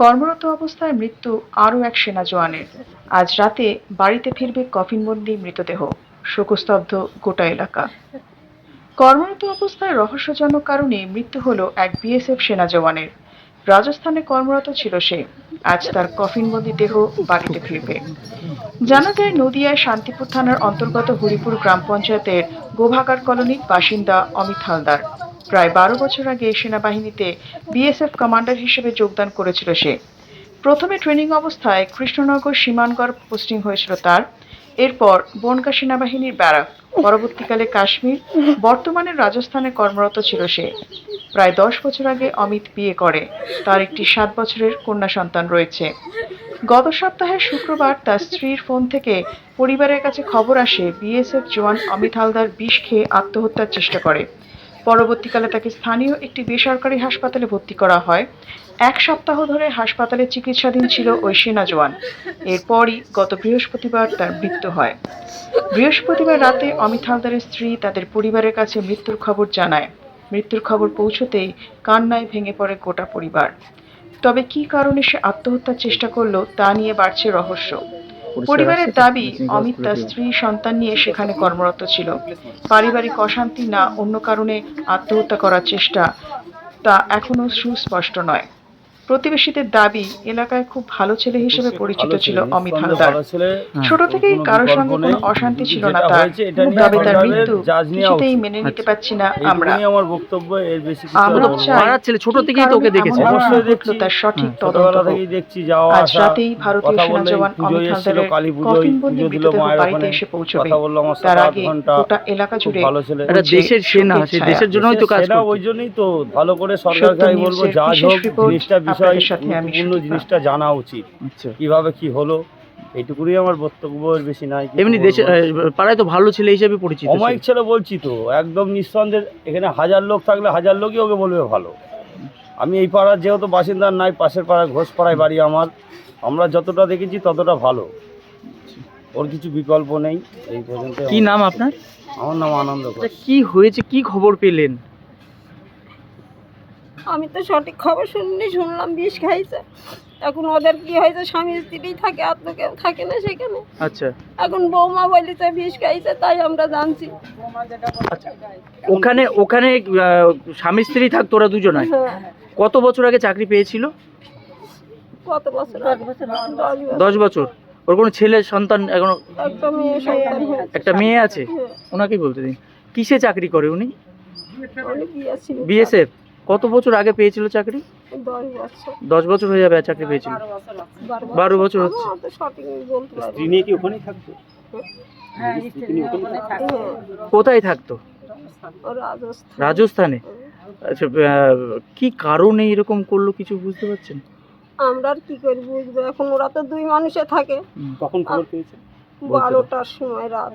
কর্মরত অবস্থায় মৃত্যু আরও এক সেনা জওয়ানের। আজ রাতে বাড়িতে ফিরবে কফিনবন্দি মৃতদেহ, শোকস্তব্ধ গোটা এলাকা। কর্মরত অবস্থায় রহস্যজনক কারণে মৃত্যু হলো এক বিএসএফ সেনা জওয়ানের। রাজস্থানে কর্মরত ছিল সে। আজ তার কফিনবন্দি দেহ বাড়িতে ফিরবে। জানা যায় নদিয়ায় শান্তিপুর থানার অন্তর্গত হরিপুর গ্রাম পঞ্চায়েতের গোভাগার কলোনির বাসিন্দা অমিত হালদার। প্রায় বারো বছর আগে সেনাবাহিনীতে বিএসএফ কমান্ডার হিসেবে যোগদান করেছিল সে। প্রথমে ট্রেনিং অবস্থায় কৃষ্ণনগর সীমানগড় পোস্টিং হয়েছিল তার। এরপর বনগা সেনাবাহিনীর ব্যারাক, পরবর্তীকালে কাশ্মীর, বর্তমানে রাজস্থানে কর্মরত ছিল সে। প্রায় দশ বছর আগে অমিত বিয়ে করে। তার একটি সাত বছরের কন্যা সন্তান রয়েছে। গত সপ্তাহের শুক্রবার তার স্ত্রীর ফোন থেকে পরিবারের কাছে খবর আসে, বিএসএফ জওয়ান অমিত হালদার বিষ খেয়ে আত্মহত্যার চেষ্টা করে। পরবর্তীকালে তাকে স্থানীয় একটি বেসরকারি হাসপাতালে ভর্তি করা হয়। এক সপ্তাহ ধরে হাসপাতালে চিকিৎসাধীন ছিল ওই সেনা জওয়ান। এরপরই গত বৃহস্পতিবার তার মৃত্যু হয়। বৃহস্পতিবার রাতে অমিত হালদারের স্ত্রী তাদের পরিবারের কাছে মৃত্যুর খবর জানায়। মৃত্যুর খবর পৌঁছতেই কান্নায় ভেঙে পড়ে গোটা পরিবার। তবে কি কারণে সে আত্মহত্যার চেষ্টা করল তা নিয়ে বাড়ছে রহস্য। পরিবারের দাবি অমিত তার স্ত্রী সন্তান নিয়ে সেখানে কর্মরত ছিল। পারিবারিক অশান্তি না অন্য কারণে আত্মহত্যা করার চেষ্টা তা এখনও সুস্পষ্ট নয়। প্রতিবেশীদের দাবি এলাকায় খুব ভালো ছেলে হিসেবে পরিচিত ছিল অমিত হালদার ছোট থেকেই কারোর সঙ্গে। কোনো অশান্তি ছিল না তার তবে তার মৃত্যু কিছুতেই মেনে নিতে। পারছি না আমরা আমার বক্তব্য এর বেশি আমরা। চাই ছেলে ছোট থেকেই তো ওকে দেখেছে। এমন অবশ্যই ঘটনা ঘটলো দেখছি। তার সঠিক তদন্ত দেখছি যাওয়া আজ রাতেই ভারতীয় সেনা জওয়ান অমিত হালদারের কফিনবন্দি মৃতদেহ বাড়িতে এসে পৌঁছবে তার আগে গোটা এলাকা খুব জুড়ে ভালো ছেলে দেশের সেনা। দেশের জন্যই তো কাজ সেটা ওই জন্যই তো ভালো করে সরকারকে আমি বলব বিশেষ হোক জিনিসটা বিষয় সাথে আমি জিনিসটা জানা উচিত। আচ্ছা। কীভাবে কি হলো এইটুকুনি আমার বক্তব্য বেশি নাই। এমনি দেশে পাড়ায় তো ভালো ছেলে হিসেবে পরিচিত। অমায়িক ছেলে বলছি তো একদম নিঃসন্দেহে এখানে হাজার লোক থাকলে হাজার লোকই ওকে বলবে ভালো। আমি এই পাড়ার যেহেতু বাসিন্দার নাই পাশের পাড়ায় ঘোষ পাড়ায় বাড়ি আমার আমরা যতটা দেখেছি ততটা ভালো। ওর কিছু বিকল্প নেই এই পর্যন্ত কি নাম আপনার? আমার নাম আনন্দ কি হয়েছে কি খবর পেলেন? আমি তো সঠিক খবর শুনিনি শুনলাম বিষ খাইছে। এখন ওদের কি হয়েছে স্বামী স্ত্রী থাকে আর তো কেউ থাকে না সেখানে। আচ্ছা। এখন বৌমা বলিছে বিষ খাইছে তাই আমরা জানছি। আচ্ছা। ওখানে ওখানে স্বামী স্ত্রী থাকতো ওরা দুজনায় হ্যাঁ। কত বছর আগে চাকরি পেয়েছিল? কত বছর? দশ বছর। ওর কোনো ছেলে সন্তান এখনও একটা মেয়ে সন্তান একটা মেয়ে আছে? হ্যাঁ, ওনাকেই বলতে দিন। কিসে চাকরি করে উনি? বিএসএফ কত বছর আগে পেয়েছিল চাকরি? দশ বছর। দশ বছর হয়ে যাবে আর চাকরি পেয়েছিল। বারো বছর হচ্ছে। স্ত্রী কি ওখানেই থাকতো? হ্যাঁ, কোথায় থাকতো? রাজস্থানে। আচ্ছা কি কারণে এরকম করল কিছু বুঝতে পারছেন? আমরা আর কি করি বুঝব? এখন ওরা তো দুই মানুষে থাকে। কখন খবর পেয়েছে বারোটার সময় রাত।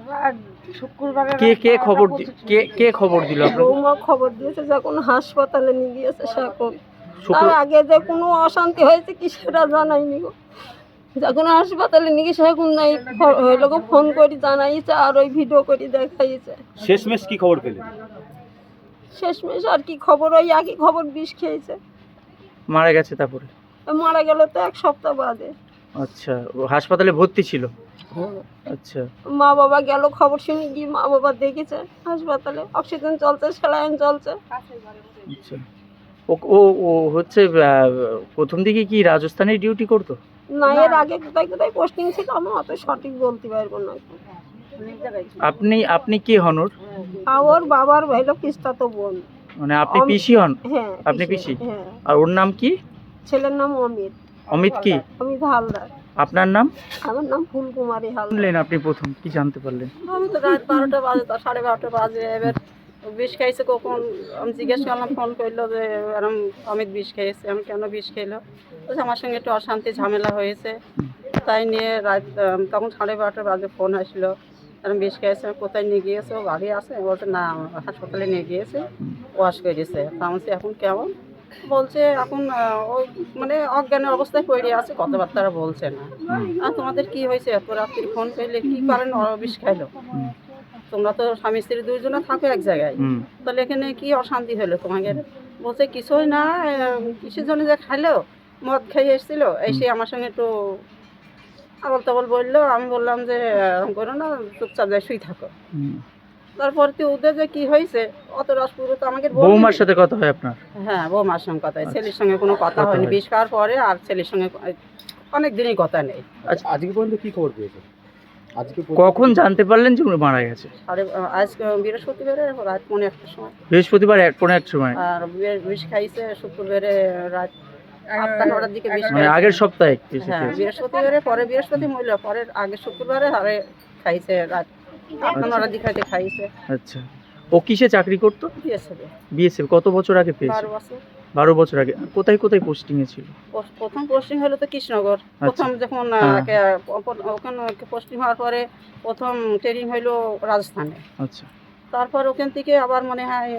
কে কে খবর দি- কে কে খবর দিল আপনাকে? বৌমা খবর দিয়েছে যখন হাসপাতালে নিয়ে গিয়েছে শুক্র তার আগে যে কোনো অশান্তি হয়েছে কি সেটা জানাইনি গো। যখন হাসপাতালে নিয়ে গেছে এখন নাই লোক ফোন করে জানাইছে আর ওই ভিডিও করে দেখাইছে। শেষমেশ কি খবর পেলেন? শেষমেশ আর কি খবর? ওই একই খবর বিষ খেয়েছে। মারা গেছে তারপরে? মারা গেল তো এক সপ্তাহ বাদে। আচ্ছা ও হাসপাতালে ভর্তি ছিল? আচ্ছা। মা বাবা গেল খবর শুনে গিয়ে মা বাবা দেখেছে হাসপাতালে। অক্সিজেন চলছে স্যালাইন চলছে। আচ্ছা। ও ও হচ্ছে প্রথম দিকে কি রাজস্থানে ডিউটি করতো? না এর আগে কোথায় কোথায় পোস্টিং ছিল আমি অত সঠিক বলতে পারব না। আপনি আপনি কি হন ওর? ওর বাবার হইল কিস্তা তো বোন। মানে আপনি পিসি হন? হ্যাঁ আপনি পিসি? হ্যাঁ। আর ওর নাম কি? ছেলের নাম অমিত। অমিত কি? অমিত হালদার। আপনার নাম? আমার নাম ফুলকুমারী হালদার। শুনলেন আপনি প্রথম? কি জানতে পারলেন? আমি তো রাত বারোটা বাজে তো সাড়ে বারোটা বাজে। এবার বিষ খাইছে কখন? আমি জিজ্ঞেস করলাম ফোন করল যে এরম অমিত বিষ খেয়েছে। আমি কেন বিষ খেলো? বলছে আমার সঙ্গে একটু অশান্তি ঝামেলা হয়েছে। তাই নিয়ে রাত তখন সাড়ে বারোটা বাজে ফোন আসলো। এরম বিষ খেয়েছে আমি কোথায় নিয়ে গিয়েছে? ও বাড়ি আছে? বলছে না হাসপাতালে নিয়ে গিয়েছে ওয়াশ করেছে। তা এখন কেমন? বলছে এখন ওই মানে অজ্ঞানের অবস্থায় পড়ে আছে কথাবার্তা বলছে না। আর তোমাদের কি হয়েছে? এত রাত্রি ফোন করলে কি কারণে ওরা বিষ খাইলো? তোমরা তো স্বামী স্ত্রী দুইজনে থাকো এক জায়গায়। তাহলে এখানে কি অশান্তি হলো তোমাদের বলছে কিছুই না কিসের জন্য যে খাইলো? মদ খেয়ে এসেছিল? এসে আমার সঙ্গে একটু আবল তাবল বলল আমি বললাম যে এরকম করো না চুপচাপ যাই শুই থাকো। তারপর ওদের যে কি হয়েছে? অত রস পুরো তো আমাকে বৌমার সাথে কথা হয় আপনার? হ্যাঁ বৌমার সঙ্গে কথা হয়। ছেলের সঙ্গে কোনো কথা হয়নি। বিষ খাওয়ার পরে আর ছেলের সঙ্গে অনেক দিনই কথা নেই। আচ্ছা আজকে পর্যন্ত কি খবর পেয়েছেন? আজকে কখন জানতে পারলেন যে উনি মারা গেছে? আজ বৃহস্পতিবারে রাত পৌনে একটার সময়। বৃহস্পতিবার এক সময়। আর বিষ খাইছে শুক্রবারে রাত আটটা নটার দিকে বিষ মানে আগের সপ্তাহে হ্যাঁ বৃহস্পতিবারে পরে বৃহস্পতি মহিলা পরের আগে শুক্রবারে আরে খাইছে রাত আটটা নটার দিকে হয়তো খাইছে। আচ্ছা। ও কিসে চাকরি করতো? বিএসএফ কত বছর আগে পেয়েছে? বারো বছর। বারো বছর আগে। কোথায় কোথায় পোস্টিং এ ছিল? প্রথম পোস্টিং হলো তো কৃষ্ণনগর। প্রথম যখন হ্যাঁ। ওখানে পোস্টিং হওয়ার পরে প্রথম ট্রেনিং হইল রাজস্থানে। আচ্ছা। তারপর ওখান থেকে আবার মনে হয়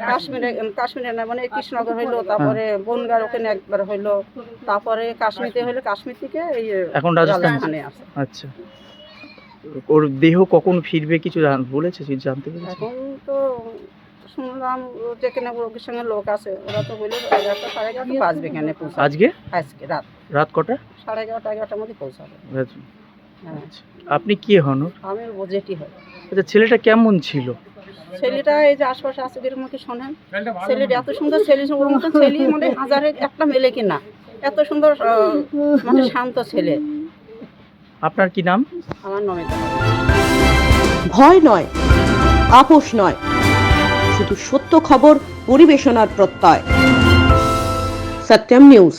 কাশ্মীরে কাশ্মীরে না মানে কৃষ্ণনগর হইল তারপরে বনগার ওখানে একবার হইল। তারপরে কাশ্মীরে হইল কাশ্মীর থেকে এই এখন রাজস্থানে? রাজস্থানে আচ্ছা। ওর দেহ কখন ফিরবে কিছু জান- বলেছে জানতে পেরেছে? এখন তো শুনলাম যেখানে ওর সঙ্গে লোক আছে ওরা তো বলল এগারোটা সাড়ে এগারোটা বাজবে এখানে পৌঁছাবে আজকে? আজকে রাত। রাত কটা? সাড়ে এগারোটা এগারোটার মধ্যে পৌঁছাবে। হ্যাঁ। আচ্ছা। আপনি কি হন? আমি বোঝেটি হয় আচ্ছা ছেলেটা কেমন ছিল? ছেলেটা এই যে আশপাশে আছে এর মুখে শোনেন? ছেলেটা এত সুন্দর ছেলে ওর মতন ছেলে মানে হাজারে একটা মেলে কিনা। এত সুন্দর মানে শান্ত ছেলে। আপনার কি নাম? আমার নমিতা ভয় নয়, আপোষ নয়, শুধু সত্য খবর পরিবেশনার প্রত্যয়। সত্যম নিউজ।